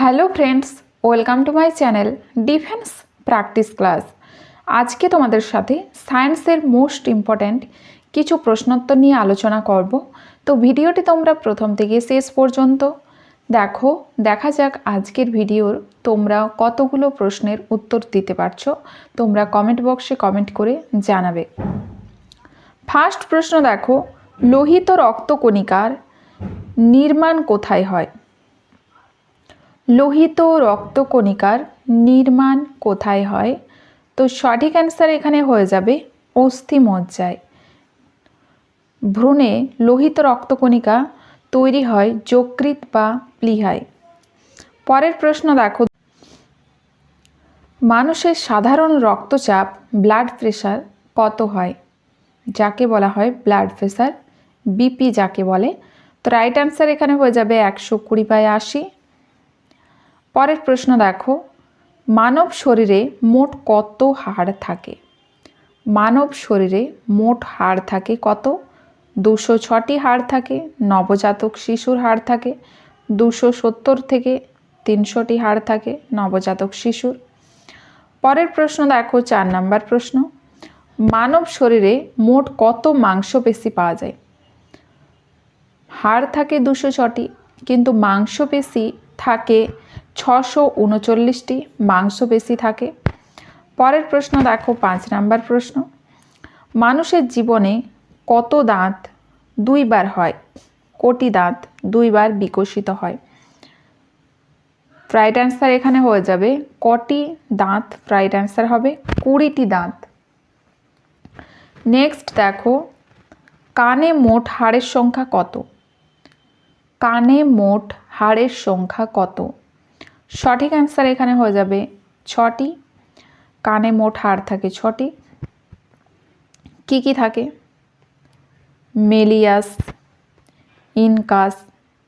Hello friends, welcome to my channel defence practice class. আজকে তোমাদের সাথে সায়েন্সের মোস্ট ইম্পর্ট্যান্ট কিছু প্রশ্নোত্তর নিয়ে আলোচনা করব। তো ভিডিওটি তোমরা প্রথম থেকে শেষ পর্যন্ত দেখো, দেখা যাক আজকের ভিডিওর তোমরা কতগুলো প্রশ্নের উত্তর দিতে পারছ। তোমরা কমেন্ট বক্সে কমেন্ট করে জানাবে। ফার্স্ট প্রশ্ন দেখো, লোহিত রক্তকণিকার নির্মাণ কোথায় হয়? লোহিত রক্তকণিকার নির্মাণ কোথায় হয়? তো সঠিক অ্যান্সার এখানে হয়ে যাবে অস্থিমজ্জায় ভ্রূণে লোহিত রক্তকণিকা তৈরি হয় যকৃত বা প্লিহায়। পরের প্রশ্ন দেখো। মানুষের সাধারণ রক্তচাপ ব্লাড প্রেশার কত হয়? যাকে বলা হয় ব্লাড প্রেশার বিপি যাকে বলে। তো রাইট অ্যান্সার এখানে হয়ে যাবে একশো কুড়ি বাই আশি। পরের প্রশ্ন দেখো, মানব শরীরে মোট কত হাড় থাকে? মানব শরীরে মোট হাড় থাকে কত? দুশো ছটি হাড় থাকে, নবজাতক শিশুর হাড় থাকে, দুশো সত্তর থেকে তিনশোটি হাড় থাকে নবজাতক শিশুর। পরের প্রশ্ন দেখো, চার নাম্বার প্রশ্ন, মানব শরীরে মোট কত মাংসপেশি পাওয়া যায়? হাড় থাকে দুশো ছটি, কিন্তু মাংসপেশি থাকে ছশো উনচল্লিশটি মাংসপেশি থাকে। পরের প্রশ্ন দেখো, পাঁচ নাম্বার প্রশ্ন। মানুষের জীবনে কত দাঁত দুইবার হয়? কোটি দাঁত দুইবার বিকশিত হয়। রাইট অ্যান্সার এখানে হয়ে যাবে, কটি দাঁত রাইট অ্যান্সার হবে? কুড়িটি দাঁত। নেক্সট দেখো, কানে মোট হাড়ের সংখ্যা কত? কানে মোট হাড়ের সংখ্যা কত? সঠিক অ্যান্সার এখানে হয়ে যাবে ছটি। কানে মোট হাড় থাকে ছটি। কি কি থাকে? Malleus, incus,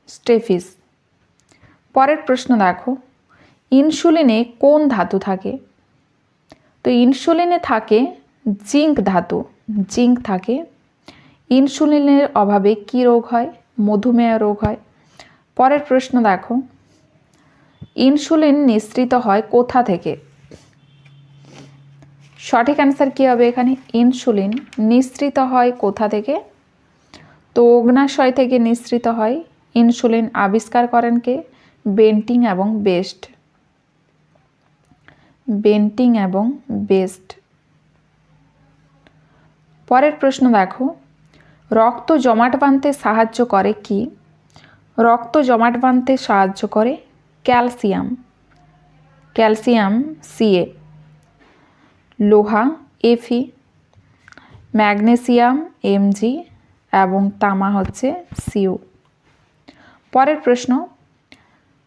stapes. পরের প্রশ্ন দেখো, ইনসুলিনে কোন ধাতু থাকে? তো ইনসুলিনে থাকে জিঙ্ক ধাতু। জিঙ্ক থাকে। ইনসুলিনের অভাবে কি রোগ হয়? মধুমেহ রোগ হয়। পরের প্রশ্ন দেখো ইনসুলিন নিঃসৃত হয় কোথা থেকে? সঠিক অ্যান্সার কী হবে এখানে? ইনসুলিন নিঃসৃত হয় কোথা থেকে? তো অগ্নাশয় থেকে নিঃসৃত হয়। ইনসুলিন আবিষ্কার করেন কে? বেন্টিং এবং বেস্ট। বেন্টিং এবং বেস্ট। পরের প্রশ্ন দেখো। রক্ত জমাট বাঁধতে সাহায্য করে কি? রক্ত জমাট বাঁধতে সাহায্য করে ক্যালসিয়াম ক্যালসিয়াম সিএ লোহা এফি ম্যাগনেসিয়াম এমজি এবং তামা হচ্ছে সিও পরের প্রশ্ন,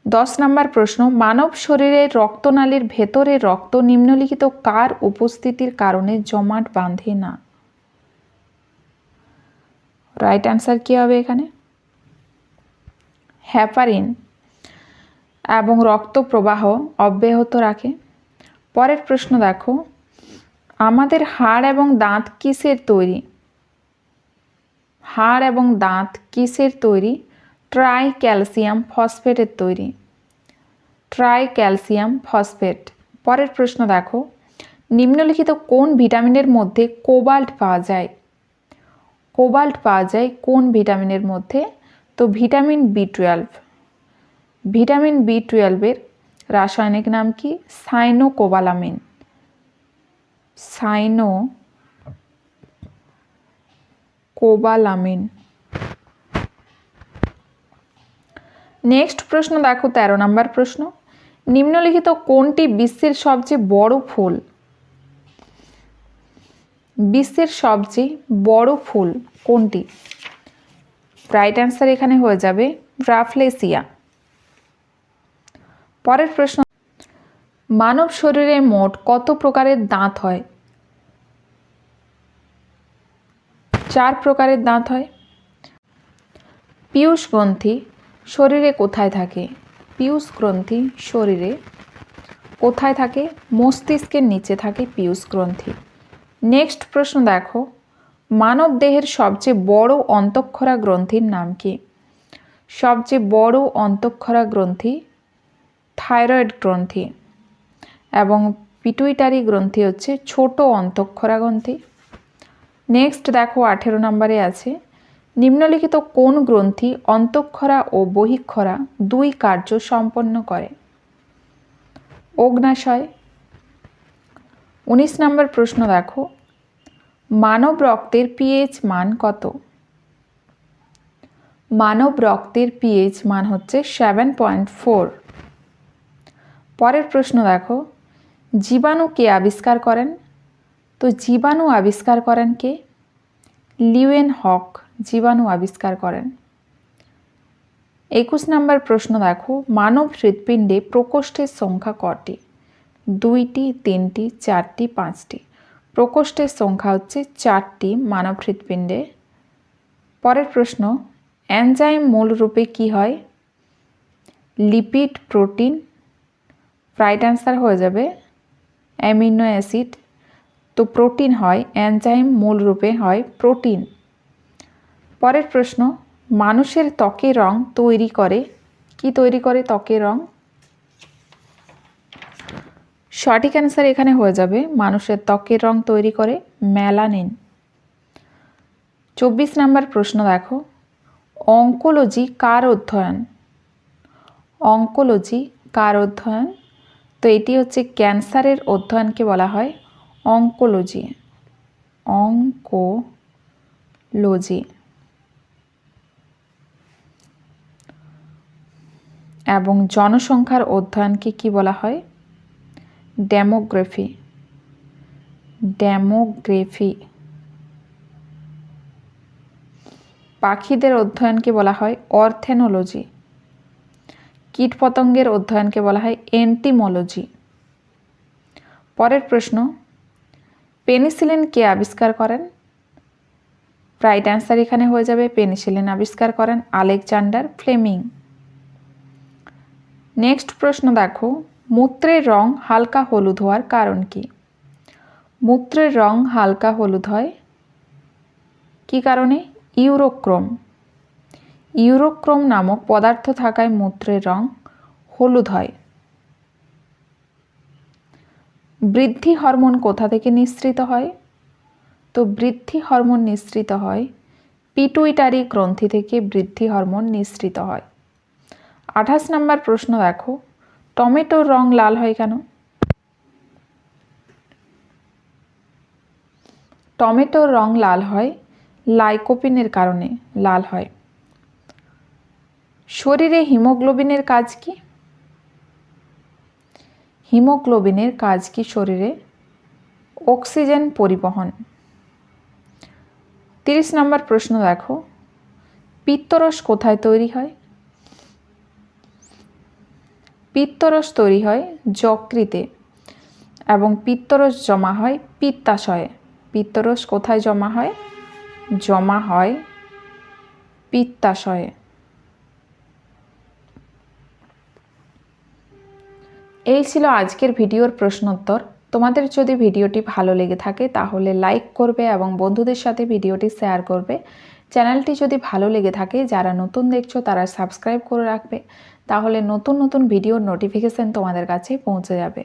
দশ নম্বর প্রশ্ন, মানব শরীরের রক্তনালীর ভেতরে রক্ত নিম্নলিখিত কার উপস্থিতির কারণে জমাট বাঁধে না? রাইট অ্যান্সার কী হবে এখানে? হ্যাপারিন এবং রক্ত প্রবাহ অব্যাহত রাখে। পরের প্রশ্ন দেখো, আমাদের হাড় এবং দাঁত কিসের তৈরি? হাড় এবং দাঁত কিসের তৈরি? ট্রাই ক্যালসিয়াম ফসফেটের তৈরি। Tri calcium phosphate. পরের প্রশ্ন দেখো, নিম্নলিখিত কোন ভিটামিনের মধ্যে কোবাল্ট পাওয়া যায়? কোবাল্ট পাওয়া যায় কোন ভিটামিনের মধ্যে? তো vitamin B twelve. Vitamin B টুয়েলভের রাসায়নিক নাম কি? সাইনোকোবালামিন। সাইনো কোবালামিন নেক্সট প্রশ্ন দেখো, তেরো নম্বর প্রশ্ন। নিম্নলিখিত কোনটি বিশ্বের সবচেয়ে বড় ফুল? বিশ্বের সবচেয়ে বড় ফুল কোনটি? রাইট অ্যান্সার এখানে হয়ে যাবে রাফলেসিয়া পরের প্রশ্ন, মানব শরীরে মোট কত প্রকারের দাঁত হয়? চার প্রকারের দাঁত হয়। পিয়ুষ গ্রন্থি, শরীরে কোথায় থাকে? পিয়ুষ গ্রন্থি, শরীরে কোথায় থাকে? মস্তিষ্কের নিচে থাকে পিয়ুষ গ্রন্থি। নেক্সট প্রশ্ন দেখো, মানব দেহের সবচেয়ে বড় অন্তঃক্ষরা গ্রন্থির নাম কি? সবচেয়ে বড় অন্তঃক্ষরা গ্রন্থি থাইরয়েড গ্রন্থি এবং পিটুইটারি গ্রন্থি হচ্ছে ছোট অন্তঃক্ষরা গ্রন্থি। নেক্সট দেখো আঠেরো নম্বরে আছে, নিম্নলিখিত কোন গ্রন্থি অন্তঃক্ষরা ও বহিক্ষরা দুই কার্য সম্পন্ন করে? অগ্নাশয়। উনিশ নম্বর প্রশ্ন দেখো, মানব রক্তের পিএইচ মান কত? মানব রক্তের পিএইচ মান হচ্ছে সেভেন পয়েন্ট ফোর পরের প্রশ্ন দেখো। জীবাণু কে আবিষ্কার করেন? তো জীবাণু আবিষ্কার করেন কে? লিওয়েন হক জীবাণু আবিষ্কার করেন। একুশ নম্বর প্রশ্ন দেখো, মানব হৃৎপিণ্ডে প্রকোষ্ঠের সংখ্যা কটি? দুইটি, তিনটি, চারটি, পাঁচটি। প্রকোষ্ঠের সংখ্যা হচ্ছে চারটি মানব হৃৎপিণ্ডে। পরের প্রশ্ন অ্যানজাইম মূল রূপে কী হয়? লিপিড প্রোটিন রাইট অ্যান্সার হয়ে যাবে অ্যামিনো অ্যাসিড তো প্রোটিন হয় অ্যানজাইম মূল রূপে হয় প্রোটিন পরের প্রশ্ন, মানুষের ত্বকের রং তৈরি করে। কি তৈরি করে ত্বকের রং? সঠিক অ্যান্সার এখানে হয়ে যাবে, মানুষের ত্বকের রং তৈরি করে ম্যালানিন চব্বিশ নাম্বার প্রশ্ন দেখো অঙ্কোলজি কার অধ্যয়ন? অঙ্কোলজি কার অধ্যয়ন? তো এটি হচ্ছে ক্যান্সারের অধ্যয়নকে বলা হয় অঙ্কোলজি। অঙ্কোলজি। এবং জনসংখ্যার অধ্যয়নকে কি বলা হয়? ডেমোগ্রাফি। ডেমোগ্রাফি। পাখিদের অধ্যয়নকে বলা হয় অর্থেনোলজি। কীটপতঙ্গের অধ্যয়নকে বলা হয় এন্টিমোলজি। পরের প্রশ্ন, পেনিসিলিন কে আবিষ্কার করেন? রাইট অ্যান্সার এখানে হয়ে যাবে, পেনিসিলিন আবিষ্কার করেন আলেকজান্ডার ফ্লেমিং। নেক্সট প্রশ্ন দেখো, মূত্রের রং হালকা হলুদ হওয়ার কারণ কি? মূত্রের রং হালকা হলুদ হয় কি কারণে? ইউরোক্রোম। ইউরোক্রোম নামক পদার্থ থাকায় মূত্রের রং হলুদ হয়। বৃদ্ধি হরমোন কোথা থেকে নিঃসৃত হয়? তো বৃদ্ধি হরমোন নিঃসৃত হয়, পিটুইটারি গ্রন্থি থেকে বৃদ্ধি হরমোন নিঃসৃত হয়। আঠাশ নম্বর প্রশ্ন দেখো, টমেটোর রং লাল হয় কেন? টমেটোর রং লাল হয় লাইকোপিনের কারণে, লাল হয়। শরীরে হিমোগ্লোবিনের কাজ কি? হিমোগ্লোবিনের কাজ কি শরীরে? অক্সিজেন পরিবহন। তিরিশ নম্বর প্রশ্ন দেখো। পিত্তরস কোথায় তৈরি হয়? পিত্তরস তৈরি হয় যকৃতে এবং পিত্তরস জমা হয় পিত্তাশয়ে। পিত্তরস কোথায় জমা হয়? জমা হয় পিত্তাশয়ে। এই ছিল আজকের ভিডিওর প্রশ্নোত্তর। তোমাদের যদি ভিডিওটি ভালো লেগে থাকে, তাহলে লাইক করবে এবং বন্ধুদের সাথে ভিডিওটি শেয়ার করবে। চ্যানেলটি যদি ভালো লেগে থাকে, যারা নতুন দেখছ, তারা সাবস্ক্রাইব করে রাখবে। তাহলে নতুন নতুন ভিডিওর নোটিফিকেশান তোমাদের কাছে পৌঁছে যাবে।